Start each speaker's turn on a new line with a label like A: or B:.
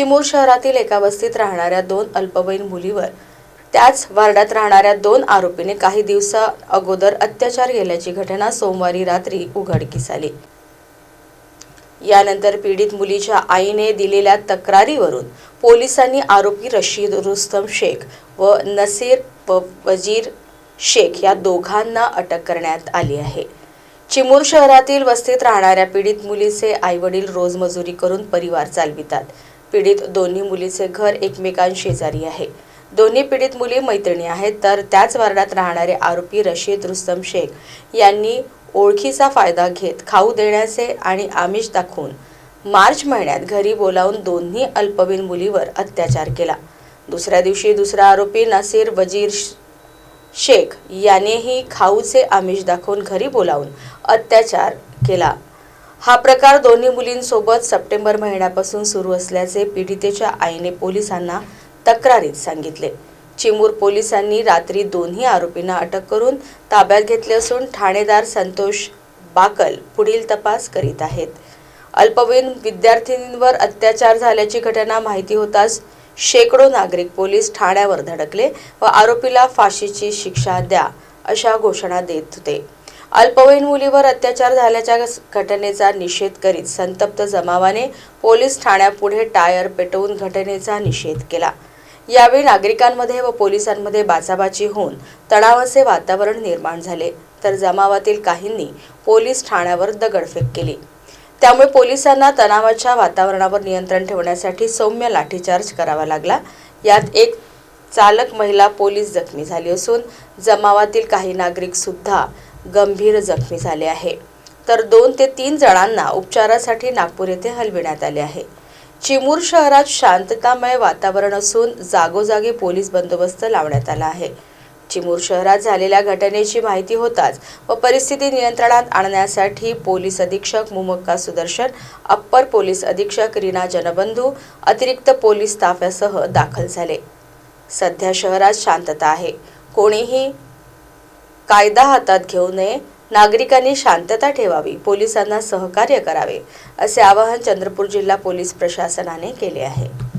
A: चिमूर शहरातील एका वस्तीत राहणाऱ्या दोन अल्पवयीन मुलीवर त्याच वार्डात राहणाऱ्या दोन आरोपीने काही दिवसा अगोदर अत्याचार केल्याची घटना सोमवारी रात्री उघडकीस आली. यानंतर पीडित मुलीच्या आईने दिलेल्या तक्रारीवरून पोलिसांनी आरोपी रशीद रुस्तम शेख व नसीर व वजीर शेख या दोघांना अटक करण्यात आली आहे. चिमूर शहरातील वस्तीत राहणाऱ्या पीडित मुलीचे आईवडील रोजमजुरी करून परिवार चालवितात. पीडित दोन्ही मुलीचे घर एकमेकांशेजारी आहे. दोन्ही पीडित मुली मैत्रिणी आहेत तर त्याच वार्डात राहणारे आरोपी रशीद रुस्तम शेख यांनी ओळखीचा फायदा घेत खाऊ देण्याचे आणि आमिष दाखवून मार्च महिन्यात घरी बोलावून दोन्ही अल्पवयीन मुलीवर अत्याचार केला. दुसऱ्या दिवशी दुसरा आरोपी नसीर वजीर श- शेख यानेही खाऊचे आमिष दाखवून घरी बोलावून अत्याचार केला. हा प्रकार दोन्ही मुलींसोबत सप्टेंबर महिन्यापासून सुरू असल्याचे पीडितेच्या आईने पोलिसांना तक्रारीत सांगितले. चिमूर पोलिसांनी रात्री दोन्ही आरोपींना अटक करून ताब्यात घेतले असून ठाणेदार संतोष बाकल पुढील तपास करीत आहेत. अल्पवयीन विद्यार्थिनींवर अत्याचार झाल्याची घटना माहिती होताच शेकडो नागरिक पोलीस ठाण्यावर धडकले व आरोपीला फाशीची शिक्षा द्या अशा घोषणा देत होते. अल्पवयीन मुलीवर अत्याचार झाल्याच्या घटनेचा निषेध करीत संतप्त जमावाने पोलीस ठाण्यापुढे टायर पेटवून घटनेचा निषेध केला. यावेळी नागरिकांमध्ये व पोलिसांमध्ये बाचाबाची होऊन तणावाचे वातावरण निर्माण झाले. तर जमावातील काहींनी पोलीस ठाण्यावर दगडफेक केली. त्यामुळे पोलिसांना तणावाच्या वातावरणावर नियंत्रण ठेवण्यासाठी सौम्य लाठीचार्ज करावा लागला. यात एक चालक महिला पोलीस जखमी झाली असून जमावातील काही नागरिक सुद्धा गंभीर जखमी झाले आहे. तर दोन ते तीन जणांना उपचारासाठी नागपूर येथे हलविण्यात आले आहे. चिमूर शहरात शांततामय वातावरण असून जागोजागी पोलीस बंदोबस्त लावण्यात आला आहे. चिमूर शहरात झालेल्या घटनेची माहिती होताच व परिस्थिती नियंत्रणात आणण्यासाठी पोलीस अधीक्षक मुमक्का सुदर्शन अप्पर पोलीस अधीक्षक रीना जनबंधू अतिरिक्त पोलीस ताफ्यासह दाखल झाले. सध्या शहरात शांतता आहे. कोणीही कायदा हातात घेऊ नये. नागरिकांनी शांतता ठेवावी. पोलिसांना सहकार्य करावे असे आवाहन चंद्रपूर जिल्हा पोलीस प्रशासनाने केले आहे.